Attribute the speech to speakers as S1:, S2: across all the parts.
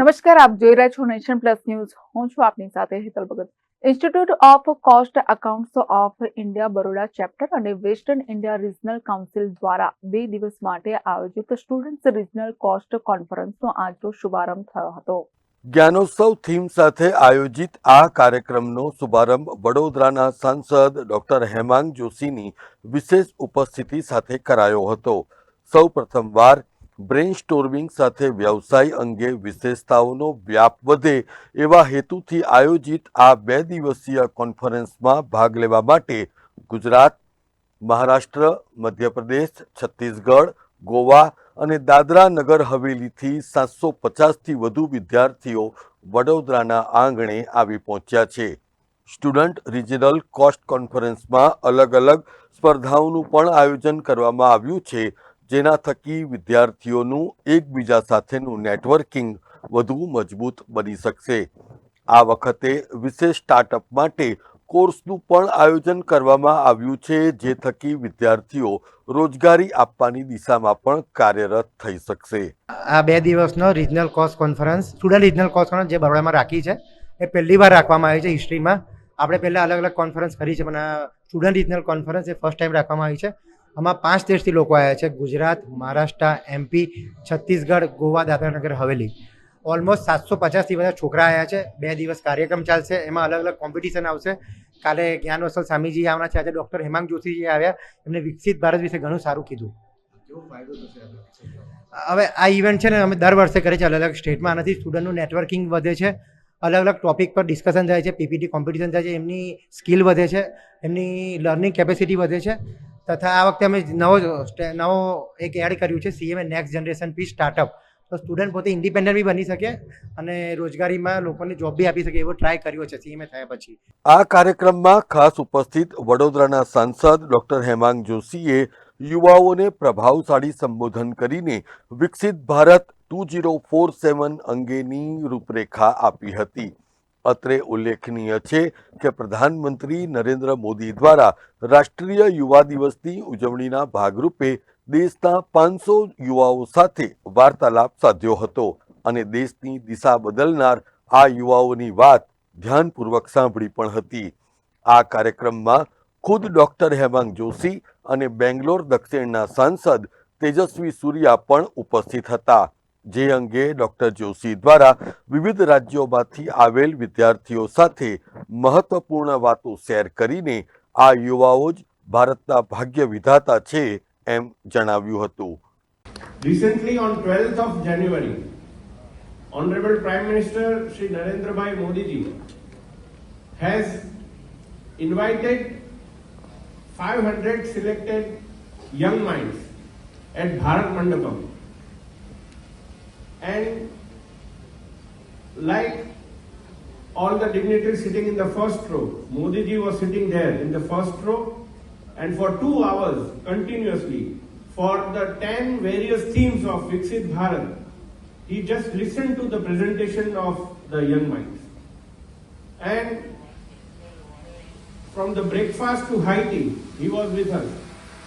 S1: નમસ્કાર, આપ જોઈ રહ્યા છો નેશન પ્લસ ન્યૂઝ. હું છું આપની સાથે Hetal Bhagat. Institute of cost accounts of India Baroda chapter અને વેસ્ટર્ન ઇન્ડિયા રિજનલ કાઉન્સિલ દ્વારા બે દિવસ માટે આયોજિત સ્ટુડન્ટ્સ રિજનલ કોસ્ટ કોન્ફરન્સનો આજનો શુભારંભ થયો હતો.
S2: જ્ઞાનોત્સવ થીમ સાથે આયોજિત આ કાર્યક્રમનો શુભારંભ વડોદરાના સાંસદ ડોક્ટર હેમાંગ જોશીની વિશેષ ઉપસ્થિતિ સાથે કરાયો હતો. સૌ પ્રથમવાર બ્રેન સ્ટોર્મિંગ સાથે વ્યવસાય અંગે વિશેષતાઓનો વ્યાપ વધે એવા હેતુથી આયોજિત આ બે દિવસીય કોન્ફરન્સમાં ભાગ લેવા માટે ગુજરાત, મહારાષ્ટ્ર, મધ્યપ્રદેશ, છત્તીસગઢ, ગોવા અને દાદરા નગર હવેલીથી સાતસો પચાસથી વધુ વિદ્યાર્થીઓ વડોદરાના આંગણે આવી પહોંચ્યા છે. સ્ટુડન્ટ રિજનલ કોસ્ટ કોન્ફરન્સમાં અલગ અલગ સ્પર્ધાઓનું પણ આયોજન કરવામાં આવ્યું છે. જેના થકી વિદ્યાર્થીઓનું એકબીજા સાથેનું નેટવર્કિંગ વધુ મજબૂત બની શકશે. આ વખતે વિશેષ સ્ટાર્ટઅપ માટે કોર્સનું પણ આયોજન કરવામાં આવ્યું છે, જે થકી વિદ્યાર્થીઓ રોજગારી આપવાની દિશામાં પણ કાર્યરત થઈ શકશે.
S3: આ બે દિવસનો regional cost conference student regional cost conference જે બરોડામાં રાખી છે, એ પહેલી વાર રાખવામાં આવી છે હિસ્ટ્રીમાં આપણે પહેલાં અલગ અલગ કોન્ફરન્સ કરી છે, પણ આ સ્ટુડન્ટ રિજનલ કોન્ફરન્સ એ ફર્સ્ટ ટાઈમ રાખવામાં આવી છે. આમાં પાંચ દેશથી લોકો આવ્યા છે. ગુજરાત મહારાષ્ટ્ર એમપી છત્તીસગઢ ગોવા દાદરાનગર હવેલી. ઓલમોસ્ટ સાતસો પચાસથી બધા છોકરા આવ્યા છે. બે દિવસ કાર્યક્રમ ચાલશે. એમાં અલગ અલગ કોમ્પિટિશન આવશે. કાલે જ્ઞાન વસલ સ્વામીજી આવવાના છે. આજે ડૉક્ટર હેમાંગ જોશીજી આવ્યા. એમને વિકસિત ભારત વિશે ઘણું સારું કીધું. હવે આ ઇવેન્ટ છે ને અમે દર વર્ષે કરીએ છીએ. અલગ અલગ સ્ટેટમાં આનાથી સ્ટુડન્ટનું નેટવર્કિંગ વધે છે. અલગ અલગ ટોપિક પર ડિસ્કશન થાય છે. પીપીટી કોમ્પિટિશન થાય છે. એમની સ્કિલ વધે છે. એમની લર્નિંગ કેપેસિટી વધે છે. તથા આ વખતે અમે નવો નવો એક એડ કર્યું છે સીએમએ નેક્સ્ટ જનરેશન પી સ્ટાર્ટઅપ તો સ્ટુડન્ટ પોતે ઇન્ડિપેન્ડન્ટ બી બની શકે અને રોજગારીમાં લોકોને જોબ બી આપી શકે એવો ટ્રાય કર્યો છે સીએમએ થયા પછી.
S2: આ કાર્યક્રમમાં ખાસ ઉપસ્થિત વડોદરાના સાંસદ ડોક્ટર હેમાંગ જોશીએ યુવાઓને પ્રભાવશાળી સંબોધન કરીને વિકસિત Bharat two zero four seven અંગેની રૂપરેખા આપી હતી. અત્રે ઉલ્લેખનીય છે કે પ્રધાનમંત્રી નરેન્દ્ર મોદી દ્વારા રાષ્ટ્રીય યુવા દિવસની ઉજવણીના ભાગરૂપે દેશના પાંચસો યુવાઓ સાથે વાર્તાલાપ સાધ્યો હતો અને દેશની દિશા બદલનાર આ યુવાઓની વાત ધ્યાનપૂર્વક સાંભળી પણ હતી. આ કાર્યક્રમમાં ખુદ ડોક્ટર હેમાંગ જોશી અને બેંગ્લોર દક્ષિણના સાંસદ તેજસ્વી સૂર્યા પણ ઉપસ્થિત હતા. જે અંગે ડોક્ટર જોશી દ્વારા વિવિધ રાજ્યોમાંથી આવેલ વિદ્યાર્થીઓ સાથે મહત્વપૂર્ણ વાતો શેર કરીને આ યુવાઓ જ ભારતના ભાગ્ય વિધાતા છે એમ જણાવ્યું હતું
S4: Recently, on 12th of January, Honorable Prime Minister Shri Narendra Modi ji has invited 500 selected young minds at Bharat Mandapam. And like all the dignitaries sitting in the first row, Modi ji was sitting there in the first row and for two hours continuously for the 10 various themes of Viksit Bharat, he just listened to the presentation of the young minds. And from the breakfast to high tea, he was with us.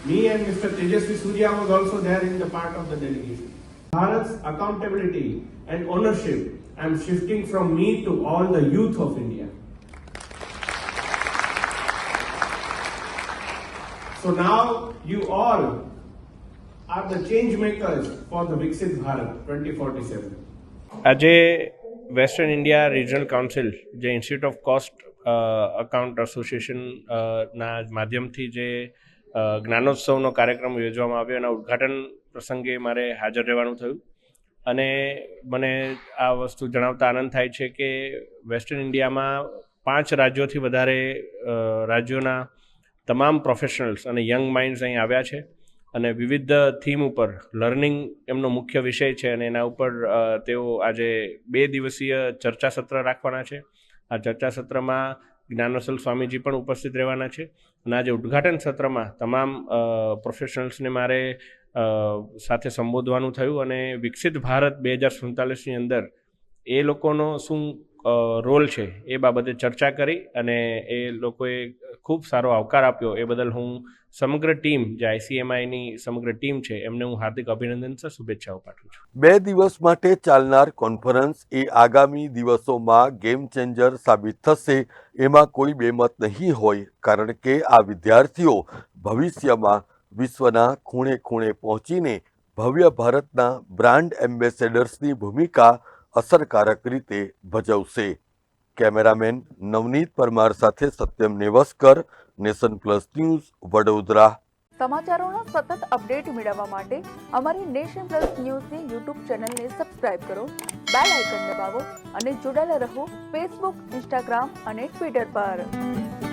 S4: Me and Mr. Tejasvi Surya was also there in the part of the delegation. Bharat's accountability and ownership, I'm shifting from me to all the youth of India. So now you all are the change makers for the Viksit Bharat 2047.
S5: આજે western India regional council જે institute of cost account association અ, ના માધ્યમથી જે અ, જ્ઞાનોત્સવનો કાર્યક્રમ યોજવામાં આવ્યો એના ઉદ્ઘાટન પ્રસંગે મારે હાજર રહેવાનું થયું. અને મને આ વસ્તુ જણાવતા આનંદ થાય છે કે વેસ્ટર્ન ઇન્ડિયામાં પાંચ રાજ્યોથી વધારે રાજ્યોના તમામ પ્રોફેશનલ્સ અને યંગ માઇન્ડ્સ અહીં આવ્યા છે. અને વિવિધ થીમ ઉપર લર્નિંગ એમનો મુખ્ય વિષય છે અને એના ઉપર તેઓ આજે બે દિવસીય ચર્ચા સત્ર રાખવાના છે. આ ચર્ચા સત્રમાં જ્ઞાનવસલ સ્વામીજી પણ ઉપસ્થિત રહેવાના છે. અને આજે ઉદ્ઘાટન સત્રમાં તમામ પ્રોફેશનલ્સને મારે સાથે સંબોધવાનું થયું અને વિકસિત ભારત બે હજાર સુડતાલીસની અંદર એ લોકોનો શું રોલ છે એ બાબતે ચર્ચા કરી અને એ લોકોએ ખૂબ સારો આવકાર આપ્યો. એ બદલ હું સમગ્ર ટીમ, જે આઈસીએમઆઈની સમગ્ર ટીમ છે, એમને હું હાર્દિક અભિનંદન સર, શુભેચ્છાઓ પાઠવું છું.
S2: બે દિવસ માટે ચાલનાર કોન્ફરન્સ એ આગામી દિવસોમાં ગેમ ચેન્જર સાબિત થશે, એમાં કોઈ બેમત નહીં હોય, કારણ કે આ વિદ્યાર્થીઓ ભવિષ્યમાં વિશ્વના ખૂણે ખૂણે પહોંચીને ભવ્ય ભારતના બ્રાન્ડ એમ્બેસેડર્સની ભૂમિકા અસરકારક રીતે ભજવશે. કેમેરામેન નવનીત પરમાર સાથે Satyam Nevaskar, nation plus news, Vadodara.
S1: સમાચારોના સતત અપડેટ મેળવવા માટે અમારી નેશન પ્લસ ન્યૂઝની યુટ્યુબ ચેનલને સબસ્ક્રાઇબ કરો, બેલ આઇકન દબાવો અને જોડાયેલા રહો ફેસબુક, ઇન્સ્ટાગ્રામ અને ટ્વિટર પર.